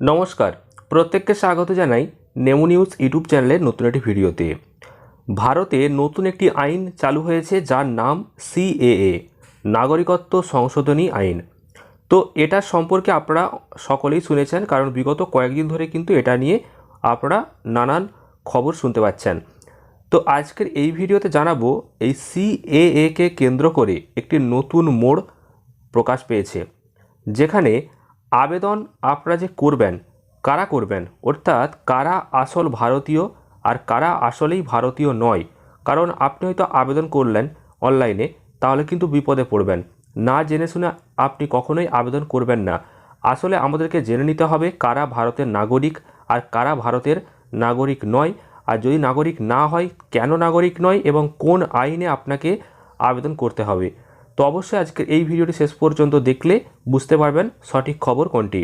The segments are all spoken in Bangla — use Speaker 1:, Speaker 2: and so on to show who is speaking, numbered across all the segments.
Speaker 1: নমস্কার, প্রত্যেককে স্বাগত জানাই নেমু নিউজ ইউটিউব চ্যানেলের নতুন একটি ভিডিওতে। ভারতে নতুন একটি আইন চালু হয়েছে যার নাম সিএএ নাগরিকত্ব সংশোধনী আইন। তো এটা সম্পর্কে আপনারা সকলেই শুনেছেন, কারণ বিগত কয়েকদিন ধরে কিন্তু এটা নিয়ে আপনারা নানান খবর শুনতে পাচ্ছেন। তো আজকের এই ভিডিওতে জানাব, এই সিএএ কে কেন্দ্র করে একটি নতুন মোড় প্রকাশ পেয়েছে, যেখানে আবেদন আপনারা যে করবেন, কারা করবেন? অর্থাৎ কারা আসল ভারতীয় আর কারা আসলেই ভারতীয় নয়। কারণ আপনি হয়তো আবেদন করলেন অনলাইনে, তাহলে কিন্তু বিপদে পড়বেন। না জেনে শুনে আপনি কখনোই আবেদন করবেন না। আসলে আমাদেরকে জেনে নিতে হবে কারা ভারতের নাগরিক আর কারা ভারতের নাগরিক নয়। আর যদি নাগরিক না হয়, কেন নাগরিক নয় এবং কোন আইনে আপনাকে আবেদন করতে হবে? তো অবশ্যই আজকের এই ভিডিওটি শেষ পর্যন্ত দেখলে বুঝতে পারবেন সঠিক খবর কোনটি।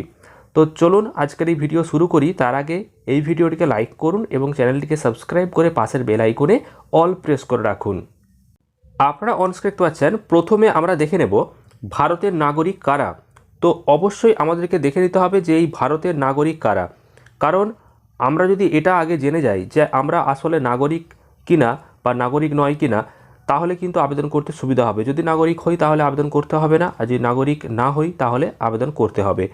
Speaker 1: তো চলুন আজকের এই ভিডিও শুরু করি। তার আগে এই ভিডিওটিকে লাইক করুন এবং চ্যানেলটিকে সাবস্ক্রাইব করে পাশের বেল আইকনে অল প্রেস করে রাখুন। আপনারা অনস্ক্রিন পাচ্ছেন, প্রথমে আমরা দেখে নেব ভারতের নাগরিক কারা। তো অবশ্যই আমাদেরকে দেখে নিতে হবে যে এই ভারতের নাগরিক কারা। কারণ আমরা যদি এটা আগে জেনে যাই যে আমরা আসলে নাগরিক কিনা বা নাগরিক নয় কিনা তাহলে কিন্তু আবেদন করতে সুবিধা হবে। যদি নাগরিক হই, তাহলে আবেদন করতে হবে না। আর যদি নাগরিক না হই, তাহলে আবেদন করতে হবে।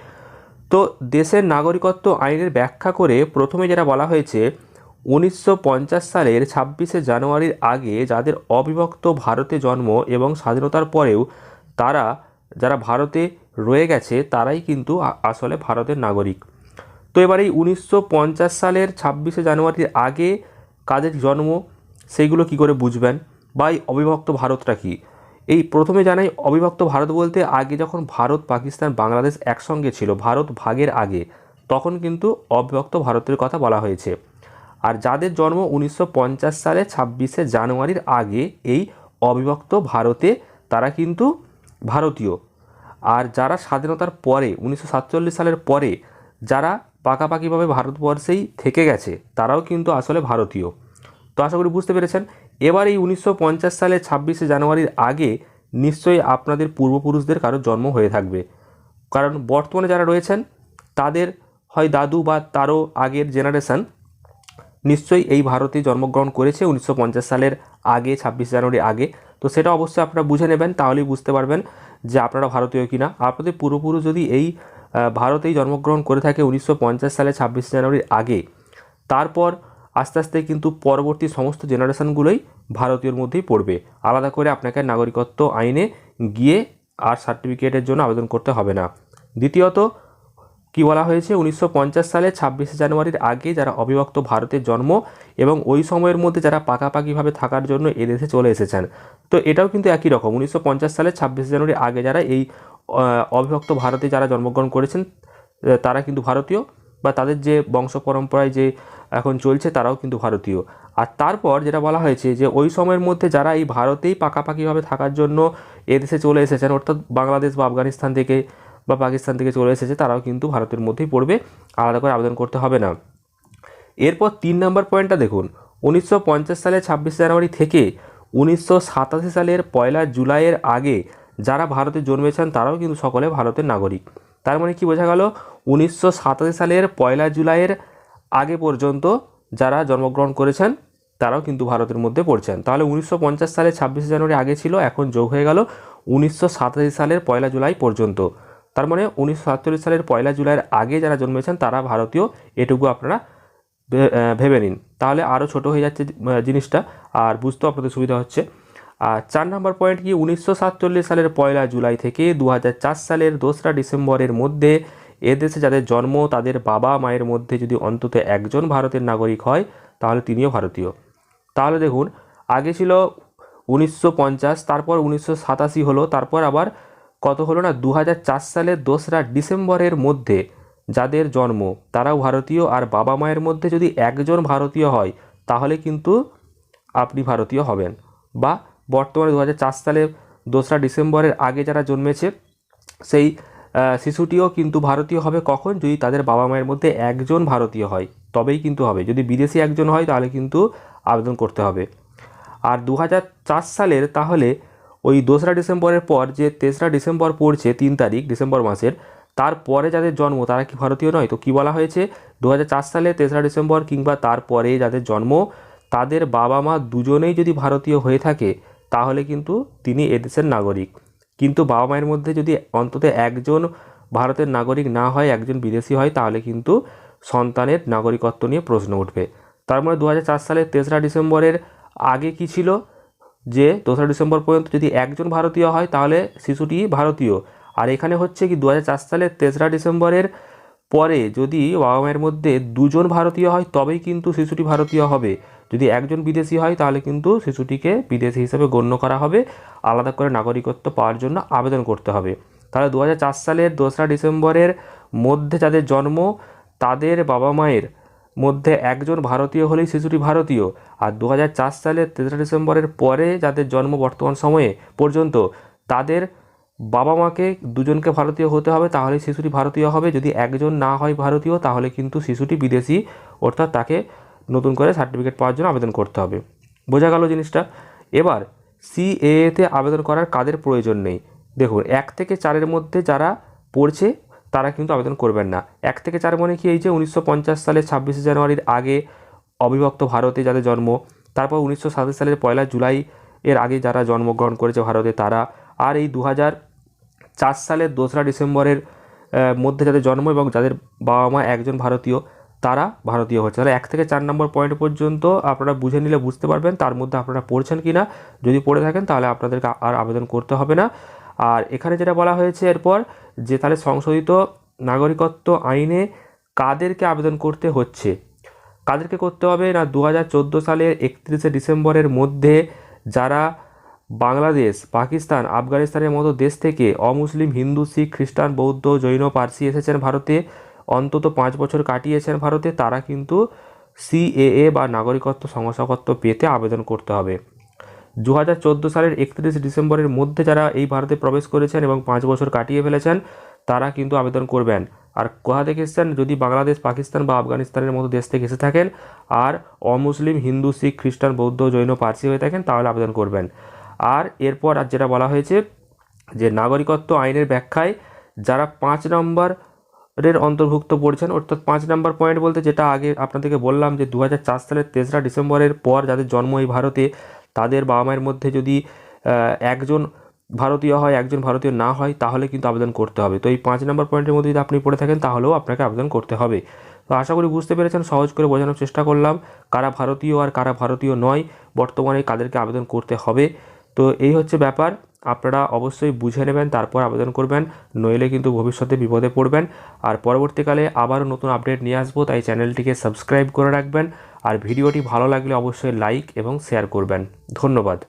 Speaker 1: তো দেশের নাগরিকত্ব আইনের ব্যাখ্যা করে প্রথমে যেটা বলা হয়েছে, উনিশশো পঞ্চাশ সালের ছাব্বিশে জানুয়ারির আগে যাদের অবিভক্ত ভারতে জন্ম এবং স্বাধীনতার পরেও তারা, যারা ভারতে রয়ে গেছে, তারাই কিন্তু আসলে ভারতের নাগরিক। তো এবার এই উনিশশো পঞ্চাশ সালের ছাব্বিশে জানুয়ারির আগে কাদের জন্ম, সেইগুলো কি করে বুঝবেন? বা এই অবিভক্ত ভারতটা কি? এই প্রথমে জানাই, অবিভক্ত ভারত বলতে আগে যখন ভারত, পাকিস্তান, বাংলাদেশ একসঙ্গে ছিল, ভারত ভাগের আগে, তখন কিন্তু অবিভক্ত ভারতের কথা বলা হয়েছে। আর যাদের জন্ম উনিশশো পঞ্চাশ সালে ছাব্বিশে জানুয়ারির আগে, এই অবিভক্ত ভারতে তারা কিন্তু ভারতীয়। আর যারা স্বাধীনতার পরে, উনিশশো সাতচল্লিশ সালের পরে, যারা পাকাপাকিভাবে ভারতবর্ষেই থেকে গেছে, তারাও কিন্তু আসলে ভারতীয়। তো আশা করি বুঝতে পেরেছেন এবার এই উনিশশো পঞ্চাশ সালে ছাব্বিশে জানুয়ারির আগে নিশ্চয়ই আপনাদের পূর্বপুরুষদের কারও জন্ম হয়ে থাকবে। কারণ বর্তমানে যারা রয়েছেন, তাদের হয় দাদু বা তারও আগের জেনারেশান নিশ্চয়ই এই ভারতে জন্মগ্রহণ করেছে উনিশশো পঞ্চাশ সালের আগে, ছাব্বিশ জানুয়ারি আগে। তো সেটা অবশ্যই আপনারা বুঝে নেবেন, তাহলেই বুঝতে পারবেন যে আপনারা ভারতীয় কিনা। আপনাদের পূর্বপুরুষ যদি এই ভারতেই জন্মগ্রহণ করে থাকে উনিশশো পঞ্চাশ সালে, ছাব্বিশ জানুয়ারির আগে, তারপর আস্তে আস্তে কিন্তু পরবর্তী সমস্ত জেনারেশনগুলোই ভারতীয়র মধ্যেই পড়বে। আলাদা করে আপনাকে নাগরিকত্ব আইনে গিয়ে আর সার্টিফিকেটের জন্য আবেদন করতে হবে না। দ্বিতীয়ত, কি বলা হয়েছে? উনিশশো পঞ্চাশ সালে ছাব্বিশে জানুয়ারির আগে যারা অবিভক্ত ভারতের জন্ম এবং ওই সময়ের মধ্যে যারা পাকাপাকিভাবে থাকার জন্য এদেশে চলে এসেছেন। তো এটাও কিন্তু একই রকম। উনিশশো পঞ্চাশ সালে ছাব্বিশে জানুয়ারির আগে যারা এই অবিভক্ত ভারতে যারা জন্মগ্রহণ করেছেন, তারা কিন্তু ভারতীয় বা তাদের যে বংশ পরম্পরায় যে এখন চলছে তারাও কিন্তু ভারতীয়। আর তারপর যেটা বলা হয়েছে যে ওই সময়ের মধ্যে যারা এই ভারতেই পাকাপাকিভাবে থাকার জন্য এদেশে চলে এসেছেন, অর্থাৎ বাংলাদেশ বা আফগানিস্তান থেকে বা পাকিস্তান থেকে চলে এসেছে, তারাও কিন্তু ভারতের মধ্যেই পড়বে। আলাদা করে আবেদন করতে হবে না। এরপর তিন নম্বর পয়েন্টটা দেখুন। উনিশশো সালের ছাব্বিশে জানুয়ারি থেকে উনিশশো সাতাশি সালের পয়লা জুলাইয়ের আগে যারা ভারতে জন্মেছেন, তারাও কিন্তু সকলে ভারতের নাগরিক। তার মানে কি বোঝা গেল? উনিশশো সাতাশি সালের পয়লা জুলাইয়ের আগে পর্যন্ত যারা জন্মগ্রহণ করেছেন, তারাও কিন্তু ভারতের মধ্যে পড়ছেন। তাহলে উনিশশো সালে ছাব্বিশে জানুয়ারি আগে ছিল, এখন যোগ হয়ে গেল উনিশশো সালের পয়লা জুলাই পর্যন্ত। তার মানে উনিশশো সাতচল্লিশ সালের পয়লা জুলাইয়ের আগে যারা জন্মেছেন, তারা ভারতীয়, এটুকু আপনারা ভেবে নিন। তাহলে আরও ছোট হয়ে যাচ্ছে জিনিসটা, আর বুঝতেও আপনাদের সুবিধা হচ্ছে। আর চার নম্বর পয়েন্ট কি, উনিশশো সাতচল্লিশ সালের পয়লা জুলাই থেকে দু হাজার চার সালের দোসরা ডিসেম্বরের মধ্যে এদেশে যাদের জন্ম তাদের বাবা মায়ের মধ্যে যদি অন্তত একজন ভারতের নাগরিক হয়, তাহলে তিনিও ভারতীয়। তাহলে দেখুন, আগে ছিল উনিশশো পঞ্চাশ, তারপর উনিশশো সাতাশি হলো, তারপর আবার কত হলো না দু সালের দোসরা ডিসেম্বরের মধ্যে যাদের জন্ম, তারাও ভারতীয়, আর বাবা মায়ের মধ্যে যদি একজন ভারতীয় হয়, তাহলে কিন্তু আপনি ভারতীয় হবেন। বা বর্তমানে দু হাজার চার সালে দোসরা ডিসেম্বরের আগে যারা জন্মেছে, সেই শিশুটিও কিন্তু ভারতীয় হবে কখন? যদি তাদের বাবা মায়ের মধ্যে একজন ভারতীয় হয়, তবেই কিন্তু হবে। যদি বিদেশি একজন হয়, তাহলে কিন্তু আবেদন করতে হবে। আর দু হাজার চার সালের তাহলে ওই দোসরা ডিসেম্বরের পর যে তেসরা ডিসেম্বর পড়ছে, তিন তারিখ, ডিসেম্বর মাসের, তারপরে যাদের জন্ম, তারা কি ভারতীয় নয়? তো কি বলা হয়েছে? দু হাজার চার সালে তেসরা ডিসেম্বর কিংবা তারপরে যাদের জন্ম, তাদের বাবা মা দুজনেই যদি ভারতীয় হয়ে থাকে, তাহলে কিন্তু তিনি এদেশের নাগরিক। কিন্তু বাবা মায়ের মধ্যে যদি অন্তত একজন ভারতের নাগরিক না হয়, একজন বিদেশি হয়, তাহলে কিন্তু সন্তানের নাগরিকত্ব নিয়ে প্রশ্ন উঠবে। তার মানে দু সালের তেসরা ডিসেম্বরের আগে কি ছিল? যে দোসরা ডিসেম্বর পর্যন্ত যদি একজন ভারতীয় হয়, তাহলে শিশুটি ভারতীয়। আর এখানে হচ্ছে কি দু হাজার চার সালের তেসরা ডিসেম্বরের পরে যদি বাবা মায়ের মধ্যে দুজন ভারতীয় হয়, তবেই কিন্তু শিশুটি ভারতীয় হবে। যদি একজন বিদেশি হয়, তাহলে কিন্তু শিশুটিকে বিদেশি হিসেবে গণ্য করা হবে। আলাদা করে নাগরিকত্ব পাওয়ার জন্য আবেদন করতে হবে। তাহলে দু হাজার চার সালের দোসরা ডিসেম্বরের মধ্যে যাদের জন্ম, তাদের বাবা মায়ের মধ্যে একজন ভারতীয় হলেই শিশুটি ভারতীয়। আর দু হাজার চার সালের তেসরা ডিসেম্বরের পরে যাদের জন্ম বর্তমান সময়ে পর্যন্ত, তাদের বাবা মাকে দুজনকে ভারতীয় হতে হবে, তাহলে শিশুটি ভারতীয় হবে। যদি একজন না হয় ভারতীয়, তাহলে কিন্তু শিশুটি বিদেশি, অর্থাৎ তাকে নতুন করে সার্টিফিকেট পাওয়ার জন্য আবেদন করতে হবে। বোঝা গেল জিনিসটা? এবার সিএতে আবেদন করার কাদের প্রয়োজন নেই? দেখুন, এক থেকে চারের মধ্যে যারা পড়ছে, তারা কিন্তু আবেদন করবেন না। এক থেকে চার মানে কি? এই যে উনিশশো সালের ছাব্বিশে জানুয়ারির আগে অবিভক্ত ভারতে যাদের জন্ম, তারপর উনিশশো সাতাশ সালের পয়লা জুলাই এর আগে যারা জন্মগ্রহণ করেছে ভারতে, তারা আর এই দু চার সালের দোসরা ডিসেম্বরের মধ্যে যাদের জন্ম এবং যাদের বাবা মা একজন ভারতীয়, তারা ভারতীয় হচ্ছে। তাহলে এক থেকে চার নম্বর পয়েন্ট পর্যন্ত আপনারা বুঝে নিলে বুঝতে পারবেন তার মধ্যে আপনারা পড়ছেন কি না যদি পড়ে থাকেন তাহলে আপনাদেরকে আর আবেদন করতে হবে না। আর এখানে যেটা বলা হয়েছে এরপর যে তাহলে সংশোধিত নাগরিকত্ব আইনে কাদেরকে আবেদন করতে হচ্ছে? কাদেরকে করতে হবে? না দু হাজার চোদ্দ সালের একত্রিশে ডিসেম্বরের মধ্যে যারা বাংলাদেশ, পাকিস্তান, আফগানিস্তানের মতো দেশ থেকে অমুসলিম, হিন্দু, শিখ, খ্রিস্টান, বৌদ্ধ, জৈন, পার্সি এসেছেন ভারতে। অন্তত পাঁচ বছর কাটিয়েছেন ভারতে। তারা কিন্তু সিএএ বা নাগরিকত্ব শংসাপত্র পেতে আবেদন করতে হবে। দু হাজার চোদ্দ সালের একত্রিশ ডিসেম্বরের মধ্যে যারা এই ভারতে প্রবেশ করেছেন এবং পাঁচ বছর কাটিয়ে ফেলেছেন, তারা কিন্তু আবেদন করবেন। আর কোথা থেকে এসেছেন? যদি বাংলাদেশ, পাকিস্তান বা আফগানিস্তানের মতো দেশ থেকে এসে থাকেন আর অমুসলিম, হিন্দু, শিখ, খ্রিস্টান, বৌদ্ধ, জৈন, পার্সি হয়ে থাকেন, তাহলে আবেদন করবেন। আর এরপর আর যেটা বলা হয়েছে যে নাগরিকত্ব আইনের ব্যাখ্যায় যারা পাঁচ নম্বর এর অন্তর্ভুক্ত পড়ছেন, অর্থাৎ পাঁচ নম্বর পয়েন্ট বলতে যেটা আগে আপনাদেরকে বললাম যে দু হাজার চার সালের তেসরা ডিসেম্বরের পর যাদের জন্ম এই ভারতে, তাদের বাবা মায়ের মধ্যে যদি একজন ভারতীয় হয়, একজন ভারতীয় না হয়, তাহলে কিন্তু আবেদন করতে হবে। তো এই পাঁচ নম্বর পয়েন্টের মধ্যে যদি আপনি পড়ে থাকেন, তাহলেও আপনাকে আবেদন করতে হবে। তো আশা করি বুঝতে পেরেছেন, সহজ করে বোঝানোর চেষ্টা করলাম কারা ভারতীয় আর কারা ভারতীয় নয়, বর্তমানে কাদেরকে আবেদন করতে হবে। তো এই হচ্ছে ব্যাপার। আপনারা অবশ্যই বুঝে নেবেন, তারপর আবেদন করবেন। নইলে কিন্তু ভবিষ্যতে বিপদে পড়বেন। আর পরবর্তীকালে আবারও নতুন আপডেট নিয়ে আসব, তাই চ্যানেলটিকে সাবস্ক্রাইব করে রাখবেন। আর ভিডিওটি ভালো লাগলে অবশ্যই লাইক এবং শেয়ার করবেন। ধন্যবাদ।